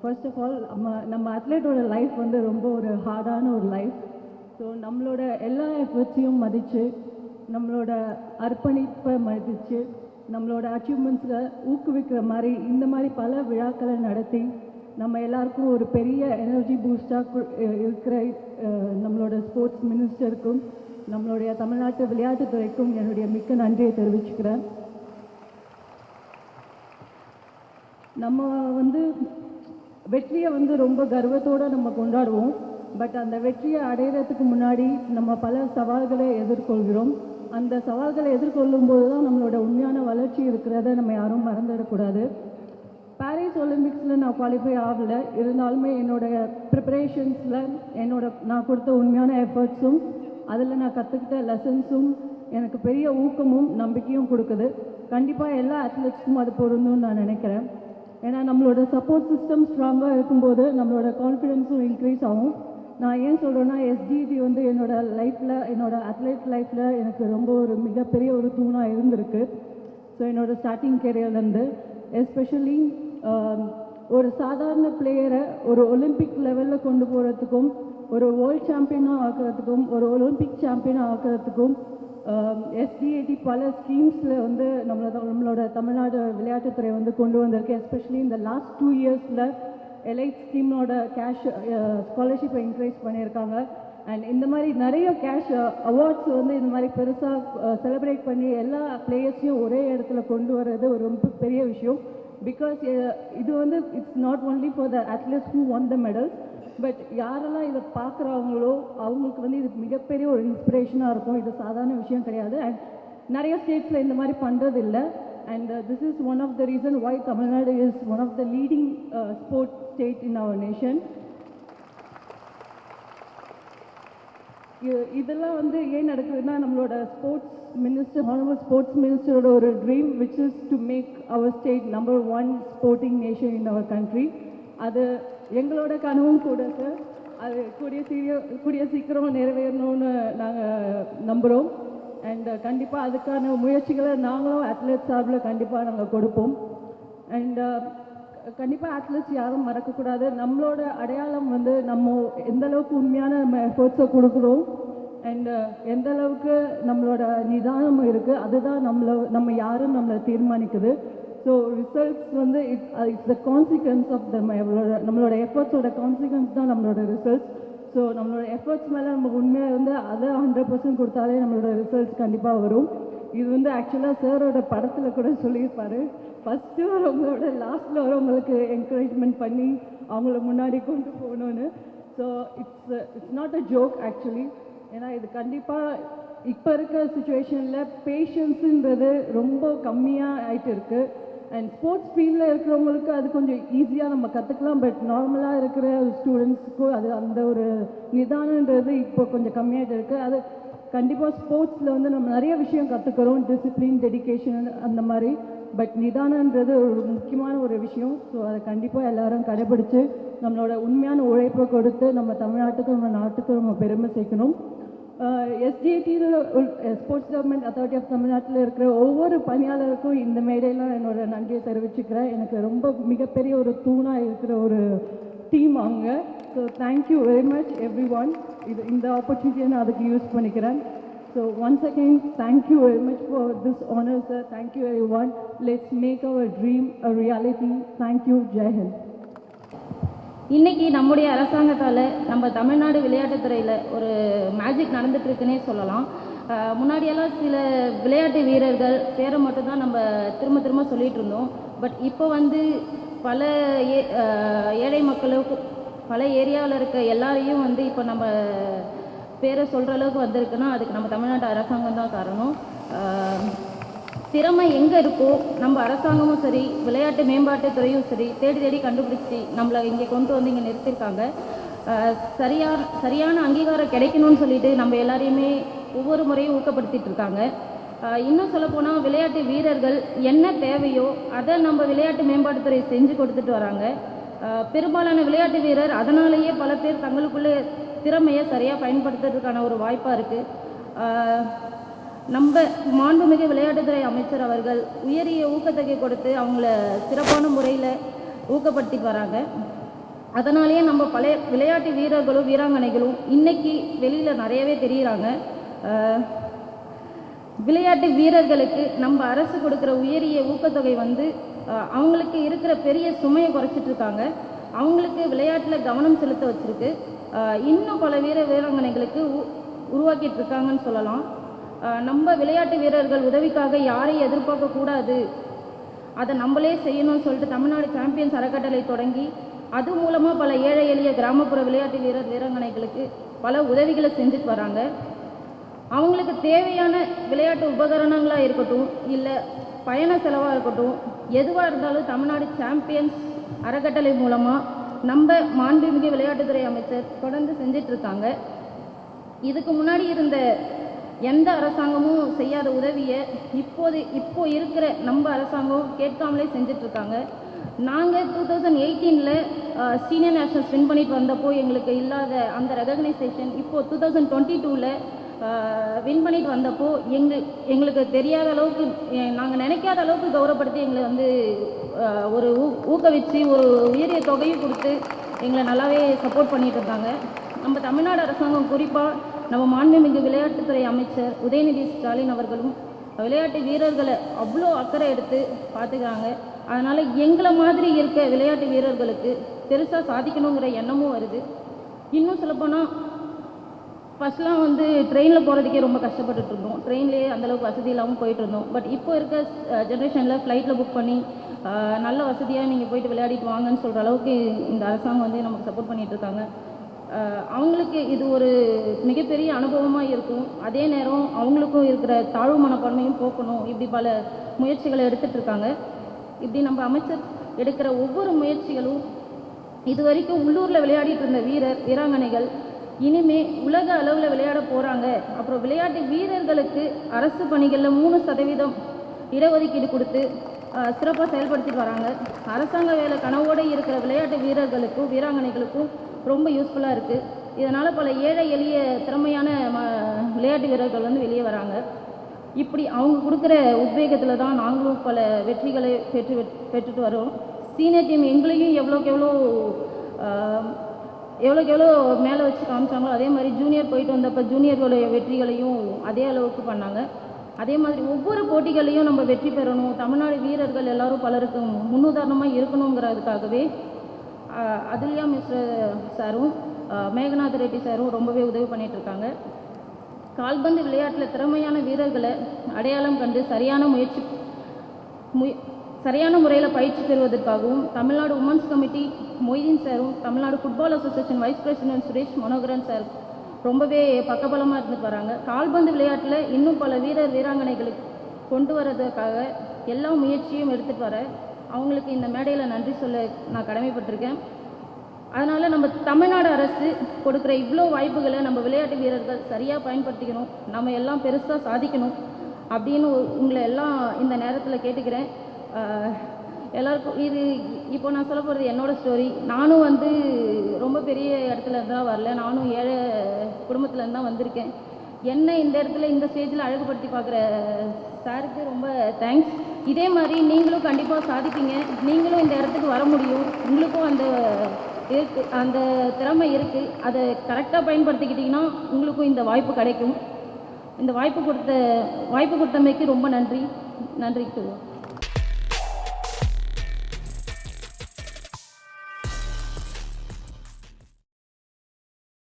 First of all நம்ம நம்ம அத்லெட்டோட life வந்து ரொம்ப ஒரு ஹார்டான ஒரு லைஃப் ஸோ நம்மளோட எல்லா எஃபர்ட்ஸையும் மதித்து நம்மளோட அர்ப்பணிப்பை மதித்து நம்மளோட அச்சீவ்மெண்ட்ஸை ஊக்குவிக்கிற மாதிரி இந்த மாதிரி பல விழாக்களை நடத்தி நம்ம எல்லாருக்கும் ஒரு பெரிய எனர்ஜி பூஸ்டாக இருக்கிற நம்மளோட ஸ்போர்ட்ஸ் மினிஸ்டருக்கும் நம்மளுடைய தமிழ்நாட்டு விளையாட்டுத்துறைக்கும் என்னுடைய மிக்க நன்றியை தெரிவிச்சுக்கிறேன். நம்ம வந்து வெற்றியை வந்து ரொம்ப கர்வத்தோடு நம்ம கொண்டாடுவோம். பட் அந்த வெற்றியை அடையிறதுக்கு முன்னாடி நம்ம பல சவால்களை எதிர்கொள்கிறோம். அந்த சவால்களை எதிர்கொள்ளும் போது தான் நம்மளோட உண்மையான வளர்ச்சி இருக்கிறத நம்ம யாரும் மறந்துடக்கூடாது. பாரிஸ் ஒலிம்பிக்ஸில் நான் குவாலிஃபை ஆகலை. இருந்தாலுமே என்னோட ப்ரிப்பரேஷன்ஸில் என்னோட நான் கொடுத்த உண்மையான எஃபர்ட்ஸும் அதில் நான் கற்றுக்கிட்ட லெசன்ஸும் எனக்கு பெரிய ஊக்கமும் நம்பிக்கையும் கொடுக்குது. கண்டிப்பாக எல்லா அத்லெட்ஸ்க்கும் அது பொருந்தும்னு நான் நினைக்கிறேன். ஏன்னா நம்மளோட சப்போர்ட் சிஸ்டம் ஸ்ட்ராங்காக இருக்கும்போது நம்மளோட கான்ஃபிடென்ஸும் இன்க்ரீஸ் ஆகும். நான் ஏன் சொல்கிறேன்னா எஸ்டிபி வந்து என்னோட லைஃப்பில் என்னோட அத்லெட் லைஃப்பில் எனக்கு ரொம்ப ஒரு மிகப்பெரிய ஒரு தூணாக இருந்திருக்கு. ஸோ என்னோட ஸ்டார்டிங் கேரியர்லேருந்து எஸ்பெஷலி ஒரு சாதாரண பிளேயரை ஒரு ஒலிம்பிக் லெவலில் கொண்டு போகிறதுக்கும் ஒரு வேர்ல்ட் சாம்பியனாக ஆக்கிறதுக்கும் ஒரு ஒலிம்பிக் சாம்பியனாக ஆக்கிறதுக்கும் எஸ்டிஏடி பல ஸ்கீம்ஸில் வந்து நம்மளோட நம்மளோட தமிழ்நாடு விளையாட்டுத்துறை வந்து கொண்டு வந்திருக்கு எஸ்பெஷலி இந்த லாஸ்ட் டூ இயர்ஸில் எலைட் ஸ்கீமோட கேஷ் ஸ்காலர்ஷிப்பை இன்க்ரீஸ் பண்ணியிருக்காங்க. அண்ட் இந்த மாதிரி நிறைய கேஷ் அவார்ட்ஸ் வந்து இந்த மாதிரி பெருசாக செலிப்ரேட் பண்ணி எல்லா பிளேயர்ஸையும் ஒரே இடத்துல கொண்டு வர்றது ஒரு ரொம்ப பெரிய விஷயம். பிகாஸ் இது வந்து it's not only for the athletes who won the medals but யாரெல்லாம் இதை பார்க்குறாங்களோ அவங்களுக்கு வந்து இது மிகப்பெரிய ஒரு இன்ஸ்பிரேஷனாக இருக்கும். இது சாதாரண விஷயம் கிடையாது. அண்ட் நிறைய ஸ்டேட்ஸில் இந்த மாதிரி பண்ணுறது இல்லை and this is one of the reason why Tamil Nadu is one of the leading sport state in our nation இதெல்லாம் வந்து ஏன் நடக்குதுன்னா நம்மளோட ஸ்போர்ட்ஸ் மினிஸ்டர் ஹானரபிள் ஸ்போர்ட்ஸ் மினிஸ்டரோட ஒரு dream which is to make our state number one sporting nation in our country அது எங்களோட கனவும் கூட சார் அது கூடிய சீரிய கூடிய சீக்கிரம் நிறைவேறணும்னு நாங்கள் நம்புகிறோம் அண்ட் கண்டிப்பாக அதுக்கான முயற்சிகளை நாங்களும் அத்லெட் சார்பில் கண்டிப்பாக நாங்கள் கொடுப்போம். அண்ட் uh, கண்டிப்பாக அத்லெட்ஸ் யாரும் மறக்கக்கூடாது. நம்மளோட அடையாளம் வந்து நம்ம எந்த அளவுக்கு உண்மையான நம்ம எஃபர்ட்ஸை கொடுக்குறோம். அண்டு uh, எந்த அளவுக்கு நம்மளோட நிதானம் இருக்குது அதுதான் நம்மள நம்ம யாரும் நம்மளை தீர்மானிக்குது. ஸோ ரிசல்ட்ஸ் வந்து it it's the consequence of the எவ்வளோட நம்மளோட எஃபர்ட்ஸோட கான்சிக்வன்ஸ் தான் நம்மளோட ரிசல்ட்ஸ் ஸோ நம்மளோட எஃபர்ட்ஸ் மேலே நம்ம உண்மையாக வந்து அதை ஹண்ட்ரட் பர்சன்ட் கொடுத்தாலே நம்மளோட ரிசல்ட்ஸ் கண்டிப்பாக வரும். இது வந்து ஆக்சுவலாக சாரோட படத்தில் கூட சொல்லியிருப்பார். ஃபஸ்ட்டு வரவங்களோட லாஸ்ட்டில் வரவங்களுக்கு என்கரேஜ்மெண்ட் பண்ணி அவங்கள முன்னாடி கொண்டு போகணுன்னு so it's it's not a joke actually ஏன்னா இது கண்டிப்பாக இப்போ இருக்க சுச்சுவேஷனில் பேஷன்ஸுன்றது ரொம்ப கம்மியாக ஆகிட்டு இருக்குது அண்ட் ஸ்போர்ட்ஸ் ஃபீல்டில் இருக்கிறவங்களுக்கு அது கொஞ்சம் ஈஸியாக நம்ம கற்றுக்கலாம் பட் நார்மலாக இருக்கிற ஸ்டூடெண்ட்ஸுக்கும் அது அந்த ஒரு நிதானன்றது இப்போ கொஞ்சம் கம்மியாகிட்டு இருக்குது அது கண்டிப்பாக ஸ்போர்ட்ஸில் வந்து நம்ம நிறைய விஷயம் கற்றுக்கிறோம் டிசிப்ளின் டெடிகேஷன் அந்த மாதிரி. பட் நிதானன்றது ஒரு முக்கியமான ஒரு விஷயம். ஸோ அதை கண்டிப்பாக எல்லாரும் கடைபிடிச்சு நம்மளோட உண்மையான உழைப்பை கொடுத்து நம்ம தமிழ்நாட்டுக்கும் நம்ம நாட்டுக்கும் நம்ம பெருமை சேர்க்கணும். எஸ்டிஐடியில் ஸ்போர்ட்ஸ் டெவலப்மெண்ட் அத்தாரிட்டி ஆஃப் தமிழ்நாட்டில் இருக்கிற ஒவ்வொரு பணியாளருக்கும் இந்த மேடையில் என்னோட நன்றியை தெரிவிச்சுக்கிறேன். எனக்கு ரொம்ப மிகப்பெரிய ஒரு தூணாக இருக்கிற ஒரு டீம் அவங்க. So thank you very much everyone இது இந்த ஆப்பர்ச்சுனிட்டியை நான் அதுக்கு யூஸ் பண்ணிக்கிறேன். So once again thank you very much for this honour sir thank you everyone let's make our dream a reality thank you Jai Hind இன்னைக்கு நம்முடைய அரசாங்கத்தால் நம்ம தமிழ்நாடு விளையாட்டுத்துறையில் ஒரு மேஜிக் நடந்துட்டு இருக்குன்னே சொல்லலாம் முன்னாடியெல்லாம் சில விளையாட்டு வீரர்கள் பேரை மட்டும்தான் நம்ம திரும்ப திரும்ப சொல்லிகிட்டு இருந்தோம் பட் இப்போ வந்து பல ஏ ஏழை மக்களுக்கு பல ஏரியாவில் இருக்க எல்லாரையும் வந்து இப்போ நம்ம பேரை சொல்கிற அளவுக்கு வந்திருக்குன்னா அதுக்கு நம்ம தமிழ்நாட்டு அரசாங்கம் தான் காரணம். திறமை எங்கே இருக்கோ நம்ம அரசாங்கமும் சரி விளையாட்டு மேம்பாட்டு துறையும் சரி தேடி தேடி கண்டுபிடிச்சி நம்மளை இங்கே கொண்டு வந்து இங்கே நிறுத்தியிருக்காங்க சரியா சரியான சரியான அங்கீகாரம் கிடைக்கணும்னு சொல்லிட்டு நம்ம எல்லாரையுமே ஒவ்வொரு முறையும் ஊக்கப்படுத்திட்டு இருக்காங்க. இன்னும் சொல்லப்போனால் விளையாட்டு வீரர்கள் என்ன தேவையோ அதை நம்ம விளையாட்டு மேம்பாட்டுத்துறை செஞ்சு கொடுத்துட்டு வராங்க. பெரும்பாலான விளையாட்டு வீரர் அதனாலேயே பல பேர் தங்களுக்குள்ளே திறமையை சரியாக பயன்படுத்துறதுக்கான ஒரு வாய்ப்பாக இருக்குது நம்ம மாண்புமிகு விளையாட்டுத்துறை அமைச்சர் அவர்கள் உயரிய ஊக்கத்தொகை கொடுத்து அவங்கள சிறப்பான முறையில் ஊக்கப்படுத்தி வராங்க. அதனாலேயே நம்ம பழைய விளையாட்டு வீரர்களும் வீராங்கனைகளும் இன்னைக்கு வெளியில் நிறையவே தெரிகிறாங்க விளையாட்டு வீரர்களுக்கு நம்ம அரசு கொடுக்குற உயரிய ஊக்கத்தொகை வந்து அவங்களுக்கு இருக்கிற பெரிய சுமையை குறைச்சிட்டு இருக்காங்க. அவங்களுக்கு விளையாட்டில் கவனம் செலுத்த வச்சிருக்கு. இன்னும் பல வீர வீராங்கனைகளுக்கு உ- உருவாக்கிட்டு இருக்காங்கன்னு சொல்லலாம். நம்ம விளையாட்டு வீரர்கள் உதவிக்காக யாரையும் எதிர்பார்க்க கூடாது. அதை நம்மளே செய்யணும்னு சொல்லிட்டு தமிழ்நாடு சாம்பியன்ஸ் அறக்கட்டளை தொடங்கி அது மூலமாக பல ஏழை எளிய கிராமப்புற விளையாட்டு வீரர் வீராங்கனைகளுக்கு பல உதவிகளை செஞ்சுட்டு வராங்க. அவங்களுக்கு தேவையான விளையாட்டு உபகரணங்களாக இருக்கட்டும் இல்லை பயண செலவாக இருக்கட்டும் எதுவாக இருந்தாலும் தமிழ்நாடு சாம்பியன்ஸ் அறக்கட்டளை மூலமாக நம்ம மாண்புமிகு விளையாட்டுத்துறை அமைச்சர் தொடர்ந்து செஞ்சிட்ருக்காங்க இதுக்கு முன்னாடி இருந்த எந்த அரசாங்கமும் செய்யாத உதவியை இப்போது இப்போ இருக்கிற நம்ம அரசாங்கம் கேட்காமலே செஞ்சிட்ருக்காங்க. நாங்கள் டூ தௌசண்ட் எயிட்டீனில் சீனியர் நேஷனல்ஸ் வின் பண்ணிட்டு வந்தப்போ எங்களுக்கு இல்லாத அந்த ரெகக்னைசேஷன் இப்போது டூ தௌசண்ட் டுவெண்ட்டி டூவில் வின் பண்ணிட்டு வந்தப்போ எங்கள் எங்களுக்கு தெரியாத அளவுக்கு நாங்கள் நினைக்காத அளவுக்கு கௌரவப்படுத்தி எங்களை வந்து ஒரு ஊ ஊக்குவிச்சு ஒரு உயரிய தொகையும் கொடுத்து எங்களை நல்லாவே சப்போர்ட் பண்ணிட்டு இருந்தாங்க. நம்ம தமிழ்நாடு அரசாங்கம் குறிப்பாக நம்ம மாண்புமிகு விளையாட்டுத்துறை அமைச்சர் உதயநிதி ஸ்டாலின் அவர்களும் விளையாட்டு வீரர்களை அவ்வளோ அக்கறை எடுத்து பார்த்துக்கிறாங்க. அதனால் எங்களை மாதிரி இருக்க விளையாட்டு வீரர்களுக்கு பெருசாக சாதிக்கணுங்கிற எண்ணமும் வருது. இன்னும் சொல்லப்போனால் ஃபஸ்ட்லாம் வந்து ட்ரெயினில் போகிறதுக்கே ரொம்ப கஷ்டப்பட்டுட்டு இருந்தோம். ட்ரெயின்லேயே அந்தளவுக்கு வசதி இல்லாமல் போயிட்டு இருந்தோம். பட் இப்போ இருக்க ஜென்ரேஷனில் ஃப்ளைட்டில் புக் பண்ணி நல்ல வசதியாக நீங்கள் போயிட்டு விளையாடிட்டு வாங்கன்னு சொல்கிற அளவுக்கு இந்த அரசாங்கம் வந்து நமக்கு சப்போர்ட் பண்ணிகிட்ருக்காங்க இருக்காங்க. அவங்களுக்கு இது ஒரு மிகப்பெரிய அனுபவமாக இருக்கும். அதே நேரம் அவங்களுக்கும் இருக்கிற தாழ்வு மனப்பான்மையும் போக்கணும். இப்படி பல முயற்சிகளை எடுத்துகிட்டு இருக்காங்க. இப்படி நம்ம அமைச்சர் எடுக்கிற ஒவ்வொரு முயற்சிகளும் இது வரைக்கும் உள்ளூரில் விளையாடிட்டு இருந்த வீரர் வீராங்கனைகள் இனிமே உலக அளவில் விளையாட போகிறாங்க அப்புறம் விளையாட்டு வீரர்களுக்கு அரசு பணிகளில் மூணு சதவீதம் இடஒதுக்கீடு கொடுத்து சிறப்பாக செயல்படுத்திட்டு வராங்க. அரசாங்க வேலை கனவோடு இருக்கிற விளையாட்டு வீரர்களுக்கும் வீராங்கனைகளுக்கும் ரொம்ப யூஸ்ஃபுல்லாக இருக்குது இதனால் பல ஏழை எளிய திறமையான ம விளையாட்டு வீரர்கள் வந்து வெளியே வராங்க. இப்படி அவங்க கொடுக்குற உத்வேகத்தில் தான் நாங்களும் பல வெற்றிகளை பெற்று பெற்றுட்டு வரோம். சீனியர் டீம் எங்களையும் எவ்வளோக்கு எவ்வளோ எவ்வளோக்கு எவ்வளோ மேலே வச்சு காமிச்சாங்களோ அதே மாதிரி ஜூனியர் போயிட்டு வந்தப்போ ஜூனியர்களுடைய வெற்றிகளையும் அதே அளவுக்கு பண்ணாங்க. அதே மாதிரி ஒவ்வொரு போட்டிகளையும் நம்ம வெற்றி பெறணும். தமிழ்நாடு வீரர்கள் எல்லாரும் பலருக்கு முன்னுதாரணமாக இருக்கணுங்கிறதுக்காகவே அதுல்யா மிஸ்ர சாரும் மேகநாத ரெட்டி சாரும் ரொம்பவே உதவி பண்ணிகிட்ருக்காங்க கால்பந்து விளையாட்டில் திறமையான வீரர்களை அடையாளம் கண்டு சரியான முயற்சி முய சரியான முறையில் பயிற்சி பெறுவதற்காகவும் தமிழ்நாடு உமன்ஸ் கமிட்டி மொய்தீன் சாரும் Tamil Nadu football association vice president Suresh Manoharan sir ரொம்பவே பக்கபலமாக இருந்துட்டு வராங்க. கால்பந்து விளையாட்டில் இன்னும் பல வீரர் வீராங்கனைகளுக்கு கொண்டு வர்றதுக்காக எல்லா முயற்சியும் எடுத்துகிட்டு வர அவங்களுக்கு இந்த மேடையில் நன்றி சொல்ல நான் கடமைப்பட்டிருக்கேன். அதனால் நம்ம தமிழ்நாடு அரசு கொடுக்குற இவ்வளோ வாய்ப்புகளை நம்ம விளையாட்டு வீரர்கள் சரியாக பயன்படுத்திக்கணும். நம்ம எல்லாம் பெருசாக சாதிக்கணும் அப்படின்னு உங்களை எல்லாம் இந்த நேரத்தில் கேட்டுக்கிறேன். எல்லாருக்கும் இது இப்போ நான் சொல்ல போகிறது என்னோடய ஸ்டோரி நானும் வந்து ரொம்ப பெரிய இடத்துல இருந்தால் வரல. நானும் ஏழை குடும்பத்துலேருந்து தான் வந்திருக்கேன். என்னை இந்த இடத்துல இந்த ஸ்டேஜில் அழகுபடுத்தி பார்க்குற சாருக்கு ரொம்ப தேங்க்ஸ் இதே மாதிரி நீங்களும் கண்டிப்பாக சாதிப்பீங்க. நீங்களும் இந்த இடத்துக்கு வர முடியும். உங்களுக்கும் அந்த இருக்கு அந்த திறமை இருக்குது அதை கரெக்டாக பயன்படுத்திக்கிட்டிங்கன்னா உங்களுக்கும் இந்த வாய்ப்பு கிடைக்கும். இந்த வாய்ப்பு கொடுத்த வாய்ப்பு கொடுத்தமைக்கு ரொம்ப நன்றி. நன்றி சொல்லுவோம்.